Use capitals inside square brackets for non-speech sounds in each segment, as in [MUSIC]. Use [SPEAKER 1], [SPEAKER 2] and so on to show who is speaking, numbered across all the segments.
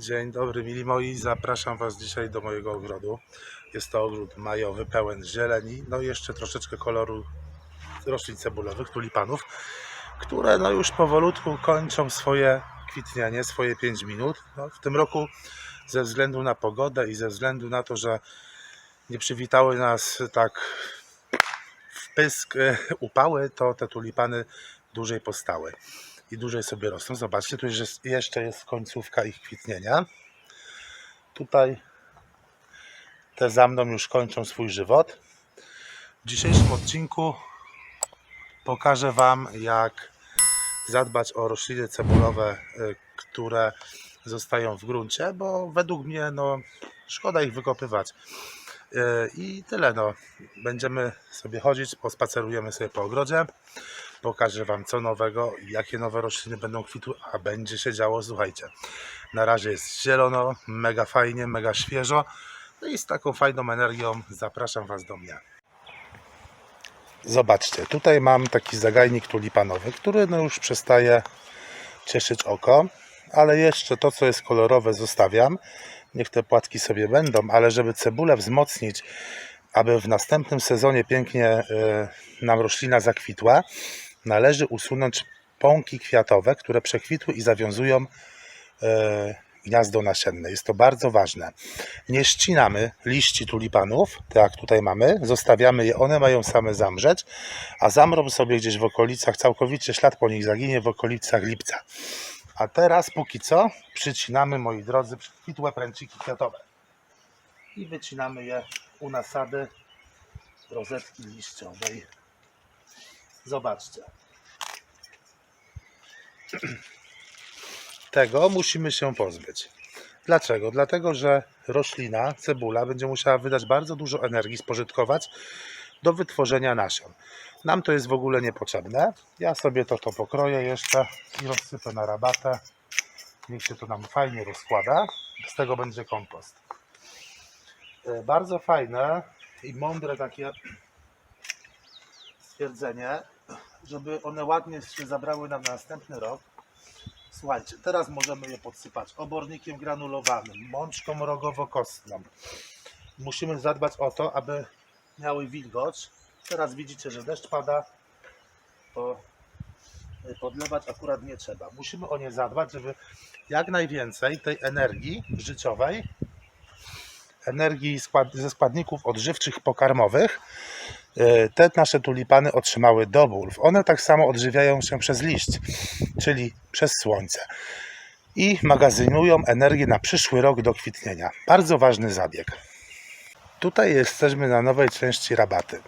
[SPEAKER 1] Dzień dobry, mili moi. Zapraszam Was dzisiaj do mojego ogrodu. Jest to ogród majowy, pełen zieleni, no i jeszcze troszeczkę koloru roślin cebulowych, tulipanów, które no już powolutku kończą swoje kwitnienie, swoje 5 minut. No, w tym roku ze względu na pogodę i ze względu na to, że nie przywitały nas tak w pysk e, upały, to te tulipany dłużej postały i dłużej sobie rosną. Zobaczcie, tu jeszcze jest końcówka ich kwitnienia. Tutaj te za mną już kończą swój żywot. W dzisiejszym odcinku pokażę Wam, jak zadbać o rośliny cebulowe, y, które zostają w gruncie, bo według mnie no, szkoda ich wykopywać. Y, I tyle. No. Będziemy sobie chodzić, pospacerujemy sobie po ogrodzie. Pokażę Wam co nowego, jakie nowe rośliny będą kwitły, a będzie się działo, słuchajcie. Na razie jest zielono, mega fajnie, mega świeżo. No i z taką fajną energią zapraszam Was do mnie. Zobaczcie, tutaj mam taki zagajnik tulipanowy, który no już przestaje cieszyć oko, ale jeszcze to, co jest kolorowe, zostawiam. Niech te płatki sobie będą, ale żeby cebulę wzmocnić, aby w następnym sezonie pięknie e, nam roślina zakwitła, należy usunąć pąki kwiatowe, które przekwitły i zawiązują e, gniazdo nasienne. Jest to bardzo ważne. Nie ścinamy liści tulipanów, tak jak tutaj mamy, zostawiamy je, one mają same zamrzeć, a zamrą sobie gdzieś w okolicach, całkowicie ślad po nich zaginie w okolicach lipca. A teraz póki co przycinamy, moi drodzy, przekwitłe pręciki kwiatowe i wycinamy je u nasady rozetki liściowej. Zobaczcie. Tego musimy się pozbyć. Dlaczego? Dlatego, że roślina, cebula będzie musiała wydać bardzo dużo energii, spożytkować do wytworzenia nasion. Nam to jest w ogóle niepotrzebne. Ja sobie to, to pokroję jeszcze i rozsypę na rabatę. Niech się to nam fajnie rozkłada. Z tego będzie kompost. E, Bardzo fajne i mądre takie stwierdzenie, żeby one ładnie się zabrały na następny rok. Słuchajcie, teraz możemy je podsypać obornikiem granulowanym, mączką rogowo-kostną. Musimy zadbać o to, aby miały wilgoć. Teraz widzicie, że deszcz pada, to podlewać akurat nie trzeba. Musimy o nie zadbać, żeby jak najwięcej tej energii życiowej, energii ze składników odżywczych pokarmowych, te nasze tulipany otrzymały dobór. One tak samo odżywiają się przez liść, czyli przez słońce. I magazynują energię na przyszły rok do kwitnienia. Bardzo ważny zabieg. Tutaj jesteśmy na nowej części rabaty.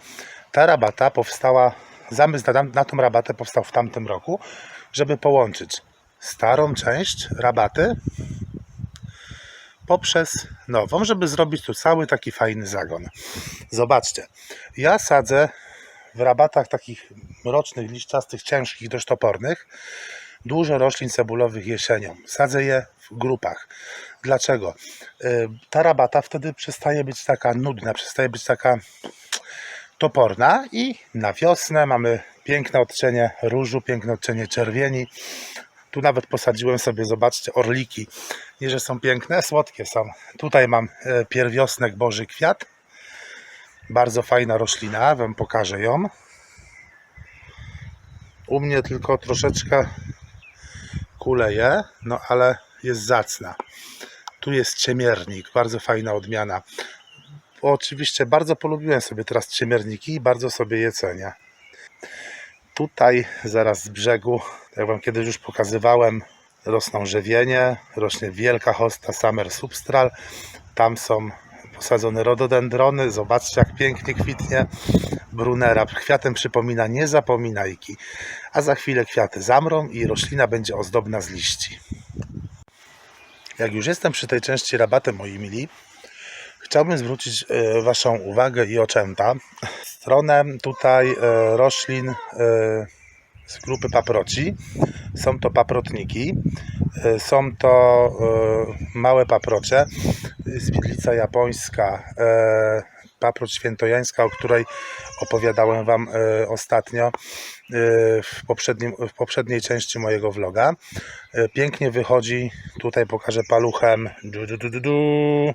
[SPEAKER 1] Ta rabata powstała, zamysł na, na tą rabatę powstał w tamtym roku, żeby połączyć starą część rabaty poprzez nową, żeby zrobić tu cały taki fajny zagon. Zobaczcie, ja sadzę w rabatach takich mrocznych, liściastych, ciężkich, dość topornych dużo roślin cebulowych jesienią. Sadzę je w grupach. Dlaczego? Y, Ta rabata wtedy przestaje być taka nudna, przestaje być taka toporna i na wiosnę mamy piękne odcienie różu, piękne odcienie czerwieni. Tu nawet posadziłem sobie, zobaczcie, orliki. Nie, że są piękne, słodkie są. Tutaj mam e, pierwiosnek Boży Kwiat. Bardzo fajna roślina, Wam pokażę ją. U mnie tylko troszeczkę kuleje, no ale jest zacna. Tu jest ciemiernik, bardzo fajna odmiana. Oczywiście bardzo polubiłem sobie teraz ciemierniki i bardzo sobie je cenię. Tutaj zaraz z brzegu, jak Wam kiedyś już pokazywałem, rosną żywienie, rośnie wielka hosta Summer Substral. Tam są posadzone rododendrony. Zobaczcie, jak pięknie kwitnie brunera. Kwiatem przypomina niezapominajki. A za chwilę kwiaty zamrą i roślina będzie ozdobna z liści. Jak już jestem przy tej części rabaty, moi mili, chciałbym zwrócić e, Waszą uwagę i oczęta stronę tutaj e, roślin e, z grupy paproci. Są to paprotniki, e, są to małe paprocie, spiedlica japońska, paproć świętojańska, o której opowiadałem Wam ostatnio. w, poprzednim, w poprzedniej części mojego vloga. Pięknie wychodzi, tutaj pokażę paluchem du, du, du, du, du,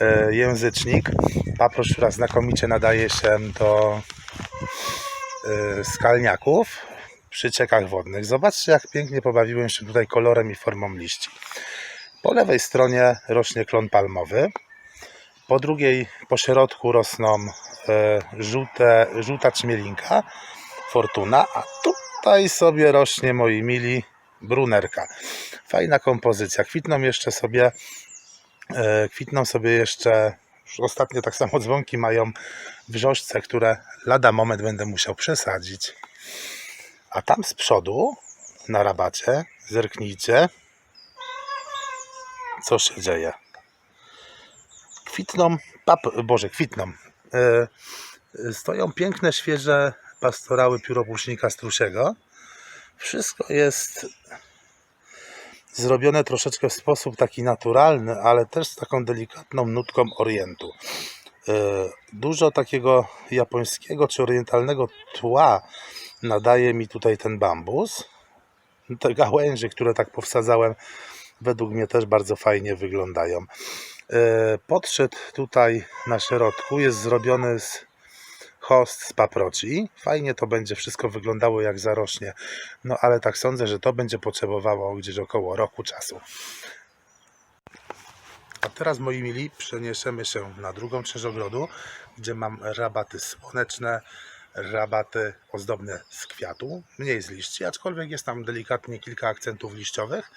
[SPEAKER 1] e, języcznik. Paproszczura znakomicie nadaje się do e, skalniaków przy ciekach wodnych. Zobaczcie jak pięknie pobawiłem się tutaj kolorem i formą liści. Po lewej stronie rośnie klon palmowy. Po drugiej, po środku rosną e, żółte, żółta czmielinka, fortuna, a tutaj sobie rośnie, moi mili, brunerka. Fajna kompozycja. Kwitną jeszcze sobie, kwitną sobie jeszcze, już ostatnio tak samo dzwonki mają wrzośce, które lada moment będę musiał przesadzić. A tam z przodu, na rabacie, zerknijcie, co się dzieje. Kwitną, pap, boże, kwitną. E, e, stoją piękne, świeże pastorały pióropusznika strusiego. Wszystko jest zrobione troszeczkę w sposób taki naturalny, ale też z taką delikatną nutką orientu. E, Dużo takiego japońskiego czy orientalnego tła nadaje mi tutaj ten bambus. Te gałęzie, które tak powsadzałem, według mnie też bardzo fajnie wyglądają. E, Podszedł tutaj na środku jest zrobiony z host z paproci. Fajnie to będzie wszystko wyglądało jak zarośnie. No ale tak sądzę, że to będzie potrzebowało gdzieś około roku czasu. A teraz moi mili przeniesiemy się na drugą część ogrodu, gdzie mam rabaty słoneczne, rabaty ozdobne z kwiatu, mniej z liści, aczkolwiek jest tam delikatnie kilka akcentów liściowych.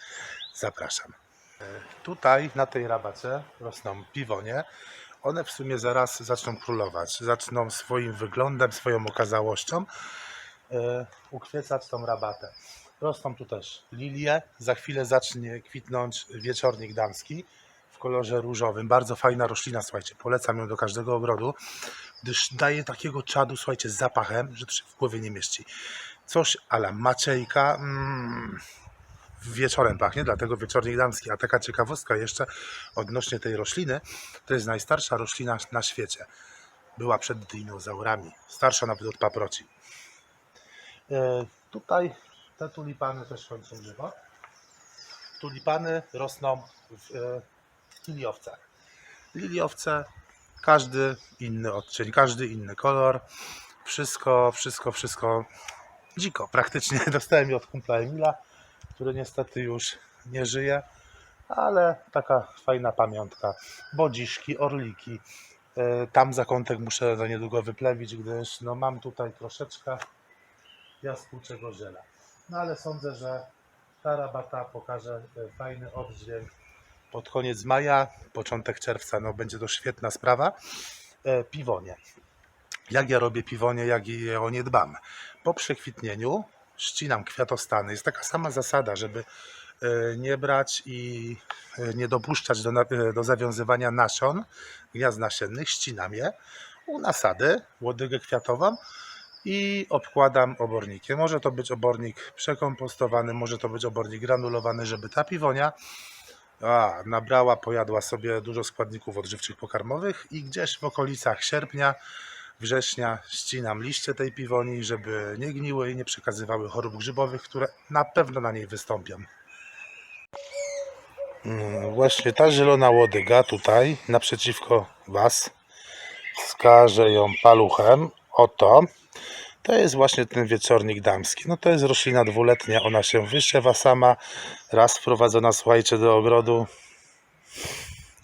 [SPEAKER 1] Zapraszam. E, Tutaj na tej rabacie rosną piwonie. One w sumie zaraz zaczną królować. Zaczną swoim wyglądem, swoją okazałością e, ukwiecać tą rabatę. Rosną tu też lilie. Za chwilę zacznie kwitnąć wieczornik damski w kolorze różowym. Bardzo fajna roślina, słuchajcie. Polecam ją do każdego ogrodu, gdyż daje takiego czadu, słuchajcie, z zapachem, że to się w głowie nie mieści. Coś ala maciejka. Mm, wieczorem pachnie, dlatego wieczornik damski. A taka ciekawostka jeszcze odnośnie tej rośliny, to jest najstarsza roślina na świecie. Była przed dinozaurami, starsza nawet od paproci. E, tutaj te tulipany też kończą żywot. Tulipany rosną w e, liliowcach. Liliowce, każdy inny odcień, każdy inny kolor. Wszystko, wszystko, wszystko dziko praktycznie. [LAUGHS] Dostałem je od kumpla Emila który niestety już nie żyje, ale taka fajna pamiątka. Bodziszki, orliki. E, Tam zakątek muszę za niedługo wyplewić, gdyż no, mam tutaj troszeczkę jaskółczego ziela. No ale sądzę, że ta rabata pokaże e, fajny oddźwięk pod koniec maja, początek czerwca. No, będzie to świetna sprawa. E, Piwonie. Jak ja robię piwonie, jak je o nie dbam? Po przekwitnieniu ścinam kwiatostany. Jest taka sama zasada, żeby e, nie brać i e, nie dopuszczać do, e, do zawiązywania nasion, gniazd nasiennych, ścinam je u nasady, łodygę kwiatową i obkładam obornikiem. Może to być obornik przekompostowany, może to być obornik granulowany, żeby ta piwonia a, nabrała, pojadła sobie dużo składników odżywczych pokarmowych i gdzieś w okolicach sierpnia września ścinam liście tej piwoni, żeby nie gniły i nie przekazywały chorób grzybowych, które na pewno na niej wystąpią. Mm, Właśnie ta zielona łodyga tutaj naprzeciwko Was wskażę ją paluchem. Oto. To jest właśnie ten wieczornik damski. No to jest roślina dwuletnia. Ona się wysiewa sama. Raz wprowadzona, słuchajcie, do ogrodu.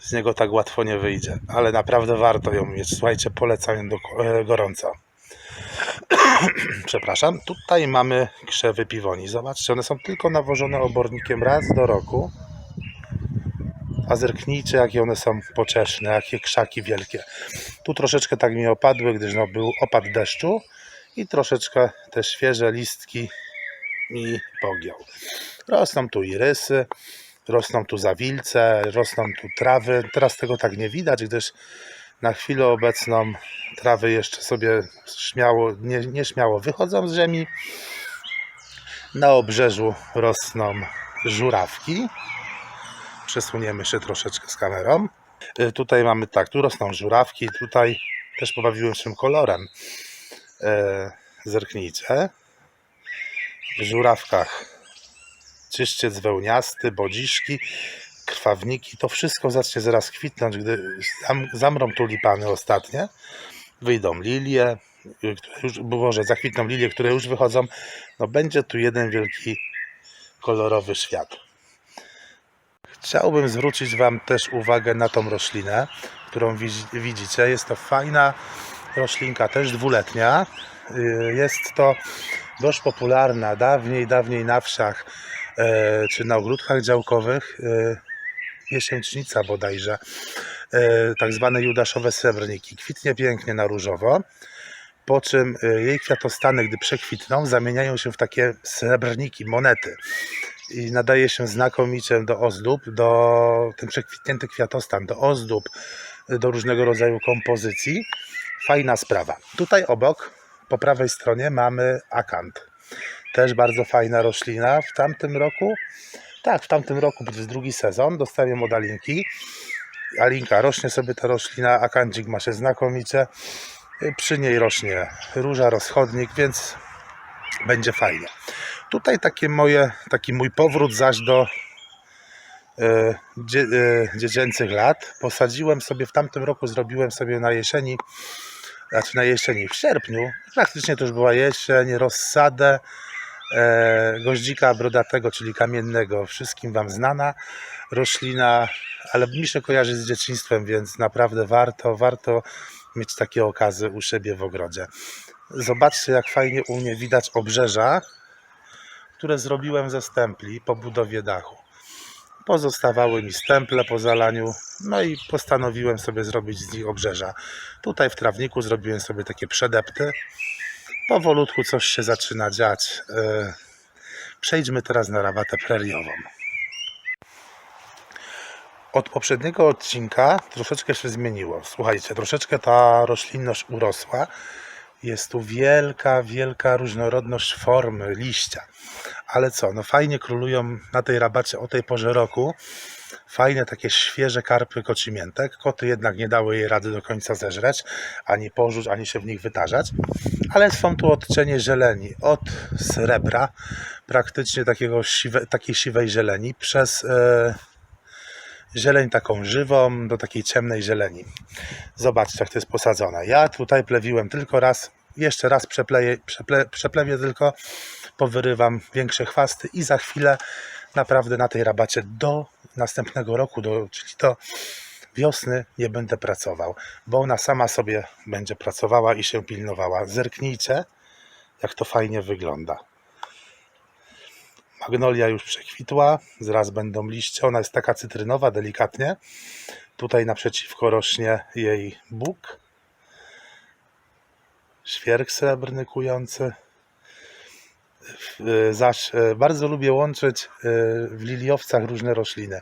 [SPEAKER 1] Z niego tak łatwo nie wyjdzie. Ale naprawdę warto ją mieć. Słuchajcie, polecam do, e, gorąco. [CLEARS THROAT] Przepraszam. Tutaj mamy krzewy piwoni. Zobaczcie, one są tylko nawożone obornikiem raz do roku. A zerknijcie, jakie one są poczeszne, jakie krzaki wielkie. Tu troszeczkę tak mi opadły, gdyż no, był opad deszczu i troszeczkę te świeże listki mi pogiął. Rosną tu irysy, rosną tu zawilce, rosną tu trawy. Teraz tego tak nie widać, gdyż na chwilę obecną trawy jeszcze sobie śmiało, nie, nieśmiało wychodzą z ziemi. Na obrzeżu rosną żurawki. Przesuniemy się troszeczkę z kamerą. Y, Tutaj mamy tak, tu rosną żurawki, tutaj też pobawiłem się kolorem. E, zerknijcie. w żurawkach czyszczyec wełniasty, bodziszki, krwawniki. To wszystko zacznie zaraz kwitnąć, gdy zam, zamrą tulipany ostatnie. Wyjdą lilie, które już, Boże, zakwitną lilie, które już wychodzą. No będzie tu jeden wielki kolorowy świat. Chciałbym zwrócić Wam też uwagę na tą roślinę, którą widzi- widzicie. Jest to fajna roślinka, też dwuletnia. Y, Jest to dość popularna dawniej, dawniej na wsiach czy na ogródkach działkowych. e, Jesięcznica bodajże, e, tak zwane judaszowe srebrniki. Kwitnie pięknie na różowo, po czym e, jej kwiatostany, gdy przekwitną, zamieniają się w takie srebrniki, monety i nadaje się znakomicie do ozdób, do ten przekwitnięty kwiatostan, do ozdób, do różnego rodzaju kompozycji. Fajna sprawa. Tutaj obok, po prawej stronie mamy akant. Też bardzo fajna roślina. W tamtym roku, tak, w tamtym roku, bo to jest drugi sezon, dostałem od Alinki. Alinka, rośnie sobie ta roślina, akancik ma się znakomicie. Przy niej rośnie róża, rozchodnik, więc będzie fajnie. Tutaj takie moje, taki mój powrót zaś do e, dzie, e, dziecięcych lat. Posadziłem sobie w tamtym roku, zrobiłem sobie na jesieni, znaczy na jesieni, w sierpniu, praktycznie to już była jesień, rozsadę goździka brodatego, czyli kamiennego, wszystkim Wam znana roślina, ale mi się kojarzy z dzieciństwem, więc naprawdę warto, warto mieć takie okazy u siebie w ogrodzie. Zobaczcie, jak fajnie u mnie widać obrzeża, które zrobiłem ze stempli po budowie dachu. Pozostawały mi stemple po zalaniu, no i postanowiłem sobie zrobić z nich obrzeża. Tutaj w trawniku zrobiłem sobie takie przedepty. Powolutku coś się zaczyna dziać. E, Przejdźmy teraz na rabatę preriową. Od poprzedniego odcinka troszeczkę się zmieniło. Słuchajcie, troszeczkę ta roślinność urosła. Jest tu wielka, wielka różnorodność formy liścia. Ale co, no fajnie królują na tej rabacie o tej porze roku. Fajne takie świeże karpy kocimiętek. Koty jednak nie dały jej rady do końca zeżreć, ani porzuć, ani się w nich wytarzać. Ale są tu odcienie zieleni od srebra, praktycznie takiego siwe, takiej siwej zieleni, przez e, zieleń taką żywą do takiej ciemnej zieleni. Zobaczcie, jak to jest posadzone. Ja tutaj plewiłem tylko raz, jeszcze raz przepleję, przeple, przeplewię tylko, powyrywam większe chwasty i za chwilę naprawdę na tej rabacie do następnego roku, do, czyli do wiosny nie będę pracował, bo ona sama sobie będzie pracowała i się pilnowała. Zerknijcie, jak to fajnie wygląda. Magnolia już przekwitła, zaraz będą liście. Ona jest taka cytrynowa, delikatnie. Tutaj naprzeciwko rośnie jej bóg. Świerk srebrny kujący. W- Zaś e, bardzo lubię łączyć e, w liliowcach różne rośliny.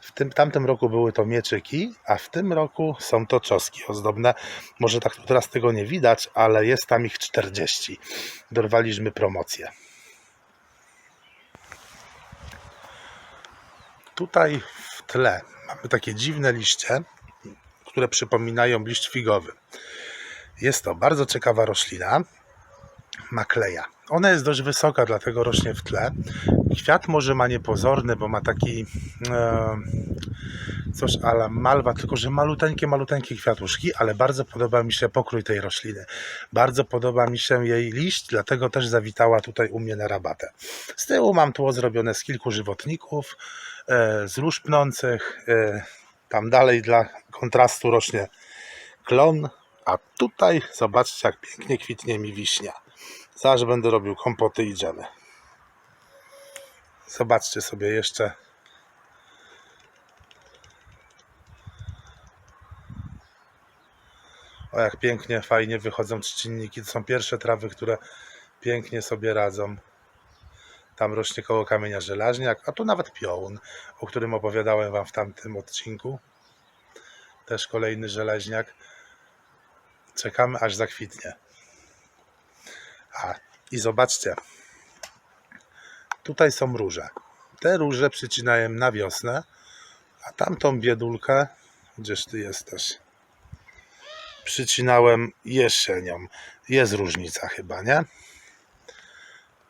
[SPEAKER 1] W tym tamtym roku były to mieczyki, a w tym roku są to czoski ozdobne. Może tak teraz tego nie widać, ale jest tam ich 40. Dorwaliśmy promocję. Tutaj w tle mamy takie dziwne liście, które przypominają liść figowy. Jest to bardzo ciekawa roślina, makleja. Ona jest dość wysoka, dlatego rośnie w tle. Kwiat może ma niepozorny, bo ma taki e, coś ala malwa, tylko że maluteńkie, maluteńkie kwiatuszki, ale bardzo podoba mi się pokrój tej rośliny. Bardzo podoba mi się jej liść, dlatego też zawitała tutaj u mnie na rabatę. Z tyłu mam tło zrobione z kilku żywotników, e, z róż pnących. E, tam dalej dla kontrastu rośnie klon, a tutaj zobaczcie jak pięknie kwitnie mi wiśnia. Zaraz będę robił kompoty i dżemy. Zobaczcie sobie jeszcze. O jak pięknie, fajnie wychodzą trzcinniki. To są pierwsze trawy, które pięknie sobie radzą. Tam rośnie koło kamienia żelaźniak, a tu nawet piołun, o którym opowiadałem Wam w tamtym odcinku. Też kolejny żelaźniak. Czekamy aż zakwitnie. A i zobaczcie, tutaj są róże. Te róże przycinałem na wiosnę, a tamtą biedulkę, gdzież ty jesteś, przycinałem jesienią. Jest różnica chyba, nie?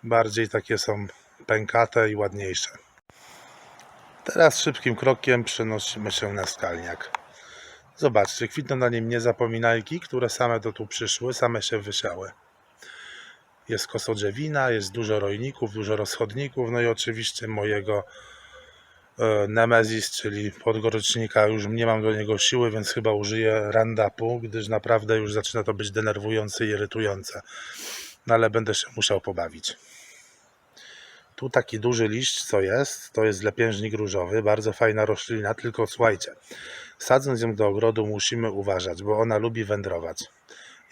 [SPEAKER 1] bardziej takie są pękate i ładniejsze. Teraz szybkim krokiem przenosimy się na skalniak. Zobaczcie, kwitną na nim niezapominajki, które same do tu przyszły, same się wysiały. Jest kosodrzewina, jest dużo rojników, dużo rozchodników, no i oczywiście mojego e, Nemesis, czyli podgorycznika. Już nie mam do niego siły, więc chyba użyję randapu, gdyż naprawdę już zaczyna to być denerwujące i irytujące. No ale będę się musiał pobawić. Tu taki duży liść, co jest, to jest lepiężnik różowy, bardzo fajna roślina, tylko słuchajcie, sadząc ją do ogrodu musimy uważać, bo ona lubi wędrować.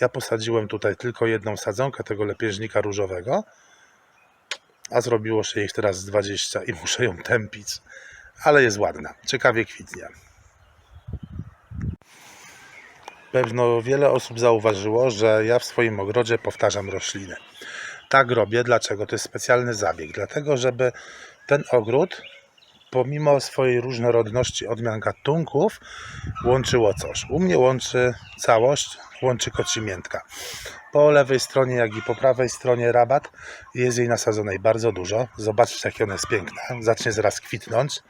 [SPEAKER 1] Ja posadziłem tutaj tylko jedną sadzonkę tego lepiężnika różowego, a zrobiło się ich teraz z 20 i muszę ją tępić, ale jest ładna, ciekawie kwitnie. Pewno wiele osób zauważyło, że ja w swoim ogrodzie powtarzam rośliny. Tak robię. Dlaczego? To jest specjalny zabieg. Dlatego, żeby ten ogród, pomimo swojej różnorodności odmian gatunków, łączyło coś. U mnie łączy całość, łączy kocimiętka. Po lewej stronie, jak i po prawej stronie rabat jest jej nasadzonej bardzo dużo. Zobaczcie, jak ona jest piękna. Zacznie zaraz kwitnąć.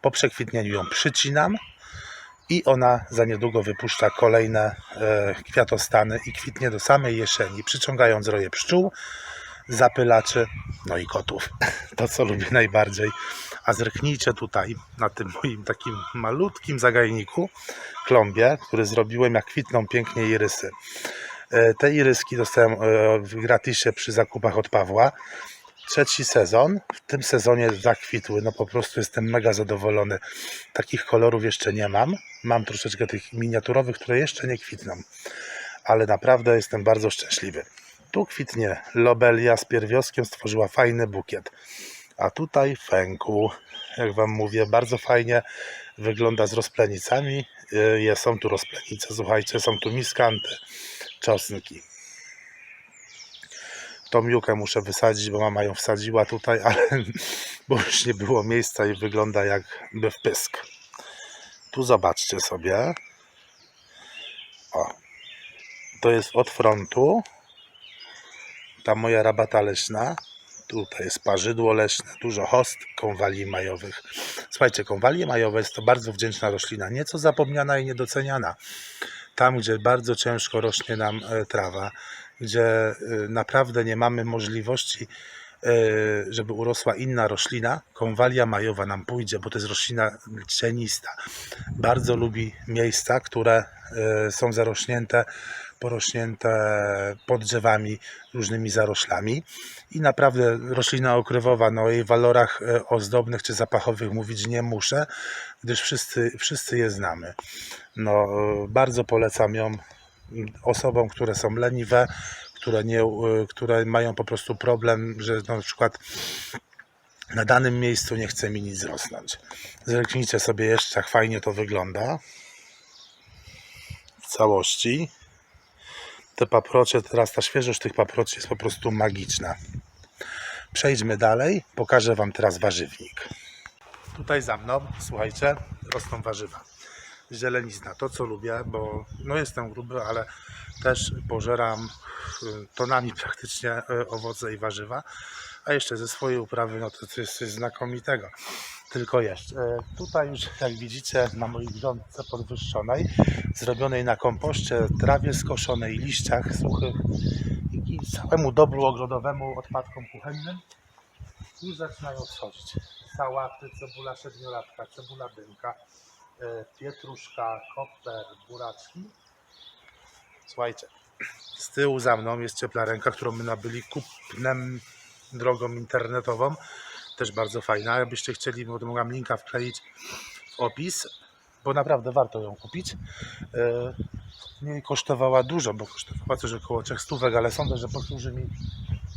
[SPEAKER 1] Po przekwitnieniu ją przycinam i ona za niedługo wypuszcza kolejne e, kwiatostany i kwitnie do samej jesieni, przyciągając roje pszczół, zapylaczy, no i kotów. [LAUGHS] To, co lubię najbardziej. A zerknijcie tutaj na tym moim takim malutkim zagajniku, klombie, który zrobiłem, jak kwitną pięknie irysy. E, Te iryski dostałem e, w gratisie przy zakupach od Pawła. Trzeci sezon. W tym sezonie zakwitły. No po prostu jestem mega zadowolony. Takich kolorów jeszcze nie mam. Mam troszeczkę tych miniaturowych, które jeszcze nie kwitną. Ale naprawdę jestem bardzo szczęśliwy. Tu kwitnie lobelia z pierwioskiem, stworzyła fajny bukiet. A tutaj fęku, jak Wam mówię, bardzo fajnie wygląda z rozplenicami. Y, Są tu rozplenice, słuchajcie, są tu miskanty, czosnki. Tą miłkę muszę wysadzić, bo mama ją wsadziła tutaj, ale [LAUGHS] bo już nie było miejsca i wygląda jakby w pysk. Tu zobaczcie sobie. O. To jest od frontu. Ta moja rabata leśna. Tutaj jest parzydło leśne, dużo host konwali majowych. Słuchajcie, konwalie majowe jest to bardzo wdzięczna roślina, nieco zapomniana i niedoceniana. Tam, gdzie bardzo ciężko rośnie nam e, trawa, gdzie e, naprawdę nie mamy możliwości, e, żeby urosła inna roślina, konwalia majowa nam pójdzie, bo to jest roślina cienista. Bardzo lubi miejsca, które są zarośnięte, porośnięte pod drzewami, różnymi zaroślami. I naprawdę roślina okrywowa, no o jej walorach e, ozdobnych czy zapachowych mówić nie muszę, gdyż wszyscy, wszyscy je znamy. No, e, bardzo polecam ją osobom, które są leniwe, które, nie, e, które mają po prostu problem, że na przykład na danym miejscu nie chce mi nic rosnąć. Zerknijcie sobie jeszcze, jak fajnie to wygląda w całości. Te paprocie, teraz ta świeżość tych paproci jest po prostu magiczna. Przejdźmy dalej, pokażę Wam teraz warzywnik. Tutaj za mną, słuchajcie, rosną warzywa. Zielenizna, to co lubię, bo no jestem gruby, ale też pożeram y, tonami praktycznie y, owoce i warzywa. A jeszcze ze swojej uprawy, no to, to jest coś znakomitego. Tylko jeszcze, e, tutaj już jak widzicie na mojej grządce podwyższonej, zrobionej na kompoście, trawie skoszonej, liściach suchych i całemu dobru ogrodowemu odpadkom kuchennym już zaczynają schodzić. Sałaty, cebula siedmiolatka, cebula dynka, e, pietruszka, koper, buraczki. Słuchajcie, z tyłu za mną jest cieplaręka, którą my nabyli kupnem drogą internetową. Też bardzo fajna. Jakbyście chcieli, bo mogłam linka wkleić w opis, bo naprawdę warto ją kupić. E, Nie kosztowała dużo, bo kosztowała coś około 300, ale sądzę, że posłuży mi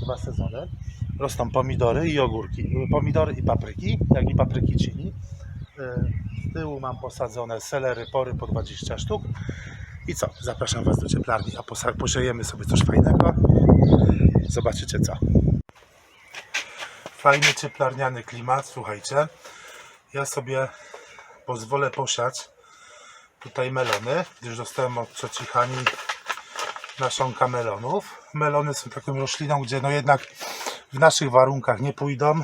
[SPEAKER 1] dwa sezony. Rosną pomidory i ogórki. Pomidory i papryki, jak i papryki chili. E, Z tyłu mam posadzone selery, pory po 20 sztuk. I co? Zapraszam Was do cieplarni, a posiejemy sobie coś fajnego. Zobaczycie co. Fajny cieplarniany klimat, słuchajcie. Ja sobie pozwolę posiać tutaj melony, gdyż dostałem od cioci Hani nasionka melonów. Melony są taką rośliną, gdzie no jednak w naszych warunkach nie pójdą.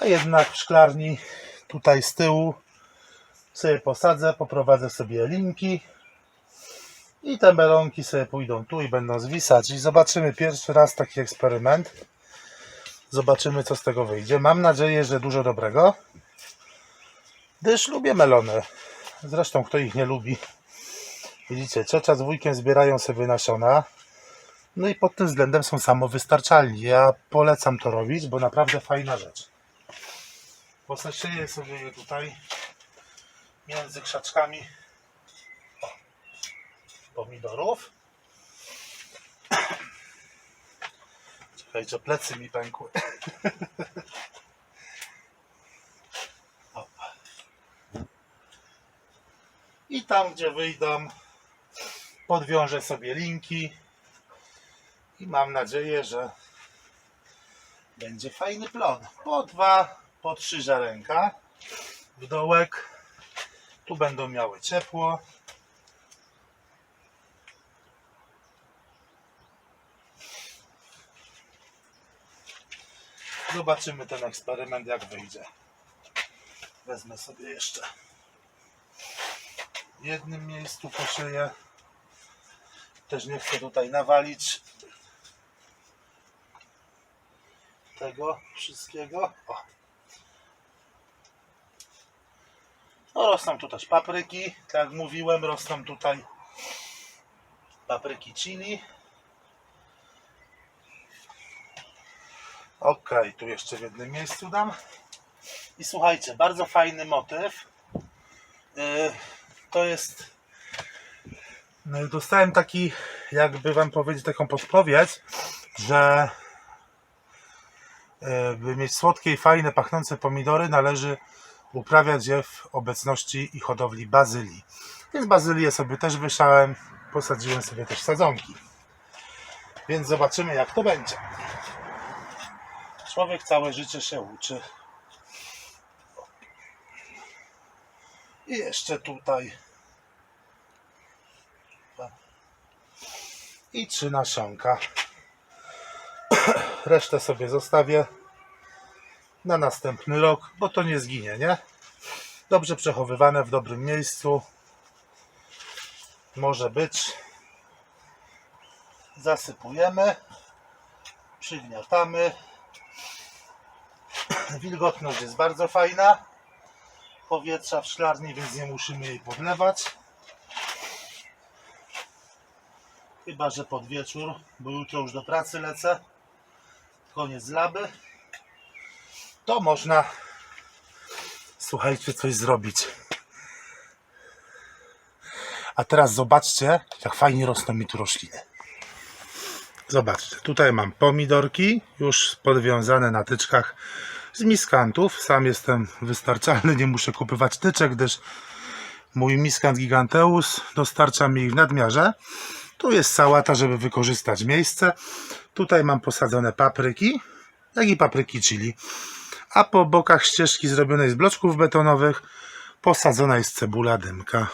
[SPEAKER 1] A jednak w szklarni tutaj z tyłu sobie posadzę, poprowadzę sobie linki i te melonki sobie pójdą tu i będą zwisać. I zobaczymy pierwszy raz taki eksperyment. Zobaczymy, co z tego wyjdzie. Mam nadzieję, że dużo dobrego. Gdyż lubię melony. Zresztą, kto ich nie lubi. Widzicie, ciocia z wujkiem zbierają sobie nasiona. No i pod tym względem są samowystarczalni. Ja polecam to robić, bo naprawdę fajna rzecz. Poseszyję sobie je tutaj między krzaczkami pomidorów. Czekajcie, plecy mi pękły. [LAUGHS] I tam, gdzie wyjdą, podwiążę sobie linki i mam nadzieję, że będzie fajny plon. Po dwa, po trzy ziarenka w dołek. Tu będą miały ciepło. Zobaczymy ten eksperyment jak wyjdzie. Wezmę sobie jeszcze w jednym miejscu poszyję. Też nie chcę tutaj nawalić tego wszystkiego. O. No, rosną tu też papryki, tak jak mówiłem, rosną tutaj papryki chili. Ok, tu jeszcze w jednym miejscu dam. I słuchajcie, bardzo fajny motyw. Yy, To jest. no, Dostałem taki, jakby wam powiedzieć, taką podpowiedź, że yy, by mieć słodkie i fajne, pachnące pomidory, należy uprawiać je w obecności i hodowli bazylii. Więc bazylię sobie też wyszałem, posadziłem sobie też sadzonki. Więc zobaczymy, jak to będzie. Człowiek całe życie się uczy. I jeszcze tutaj. I trzy nasionka. [CLEARS THROAT] Resztę sobie zostawię na następny rok, bo to nie zginie, nie? Dobrze przechowywane w dobrym miejscu. Może być. Zasypujemy. Przygniatamy. Wilgotność jest bardzo fajna. Powietrza w szklarni, więc nie musimy jej podlewać. Chyba, że pod wieczór, bo jutro już do pracy lecę. Koniec laby. To można, słuchajcie, coś zrobić. A teraz zobaczcie, jak fajnie rosną mi tu rośliny. Zobaczcie, tutaj mam pomidorki już podwiązane na tyczkach z miskantów. Sam jestem wystarczalny, nie muszę kupywać tyczek, gdyż mój miskant giganteus dostarcza mi ich w nadmiarze. Tu jest sałata, żeby wykorzystać miejsce. Tutaj mam posadzone papryki, jak i papryki chili. A po bokach ścieżki zrobionej z bloczków betonowych posadzona jest cebula dymka.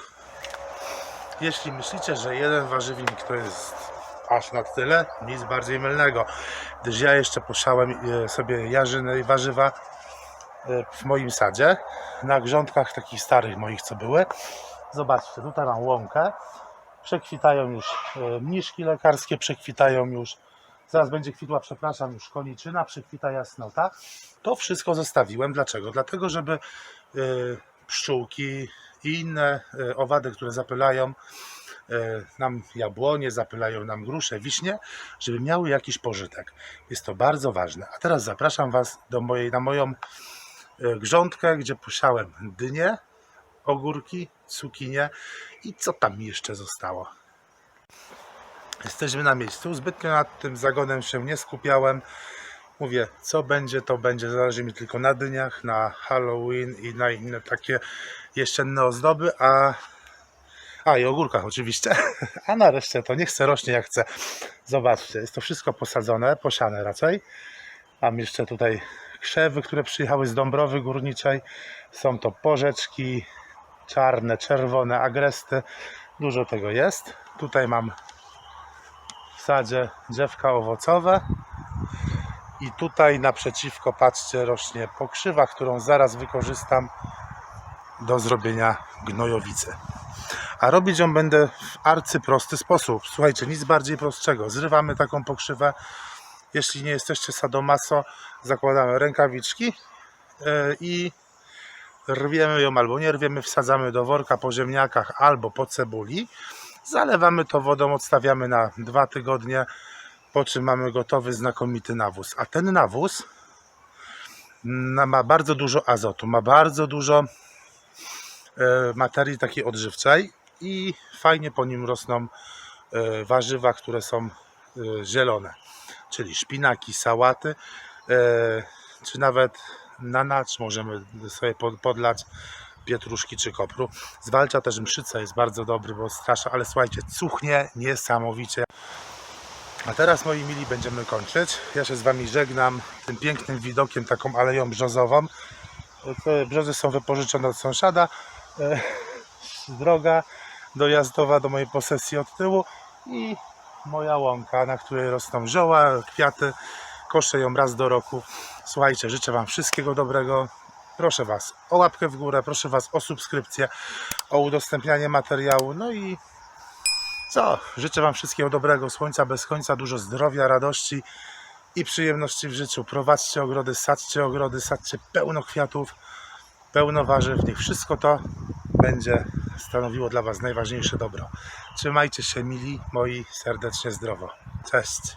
[SPEAKER 1] Jeśli myślicie, że jeden warzywnik to jest aż na tyle, nic bardziej mylnego, gdyż ja jeszcze poszałem e, sobie jarzyny i warzywa e, w moim sadzie, na grządkach takich starych moich, co były. Zobaczcie, tutaj mam łąkę, przekwitają już e, mniszki lekarskie, przekwitają już, zaraz będzie kwitła, przepraszam, już koniczyna, przekwita jasnota. To wszystko zostawiłem. Dlaczego? Dlatego, żeby pszczółki i inne owady, które zapylają nam jabłonie, zapylają nam grusze, wiśnie, żeby miały jakiś pożytek. Jest to bardzo ważne. A teraz zapraszam Was do mojej, na moją e, grządkę, gdzie posiałem dynie, ogórki, cukinie i co tam jeszcze zostało. Jesteśmy na miejscu. Zbytnio nad tym zagonem się nie skupiałem. Mówię, co będzie, to będzie. Zależy mi tylko na dyniach, na Halloween i na inne takie jesienne ozdoby, a a i ogórkach oczywiście. [LAUGHS] A na resztę to nie chcę rośnie jak chcę. Zobaczcie, jest to wszystko posadzone, posiane raczej. Mam jeszcze tutaj krzewy, które przyjechały z Dąbrowy Górniczej. Są to porzeczki czarne, czerwone, agresty. Dużo tego jest. Tutaj mam w sadzie drzewka owocowe. I tutaj naprzeciwko, patrzcie, rośnie pokrzywa, którą zaraz wykorzystam do zrobienia gnojowicy. A robić ją będę w arcyprosty sposób. Słuchajcie, nic bardziej prostszego. Zrywamy taką pokrzywę. Jeśli nie jesteście sadomaso, zakładamy rękawiczki yy, i rwiemy ją albo nie rwiemy, wsadzamy do worka po ziemniakach albo po cebuli. Zalewamy to wodą, odstawiamy na dwa tygodnie, po czym mamy gotowy znakomity nawóz. A ten nawóz ma bardzo dużo azotu, ma bardzo dużo e, materii takiej odżywczej i fajnie po nim rosną e, warzywa, które są e, zielone, czyli szpinaki, sałaty, e, czy nawet na nacz możemy sobie pod- podlać pietruszki czy kopru. Zwalcza też mszycę, jest bardzo dobry, bo strasza, ale słuchajcie, cuchnie niesamowicie. A teraz, moi mili, będziemy kończyć. Ja się z Wami żegnam tym pięknym widokiem, taką aleją brzozową. Te brzozy są wypożyczone od sąsiada. Droga dojazdowa do mojej posesji od tyłu i moja łąka, na której rosną zioła, kwiaty. Koszę ją raz do roku. Słuchajcie, życzę Wam wszystkiego dobrego. Proszę Was o łapkę w górę, proszę Was o subskrypcję, o udostępnianie materiału. No i co? Życzę Wam wszystkiego dobrego, słońca bez końca, dużo zdrowia, radości i przyjemności w życiu. Prowadźcie ogrody, sadźcie ogrody, sadźcie pełno kwiatów, pełno warzyw. Niech wszystko to będzie stanowiło dla Was najważniejsze dobro. Trzymajcie się, mili moi, serdecznie zdrowo. Cześć.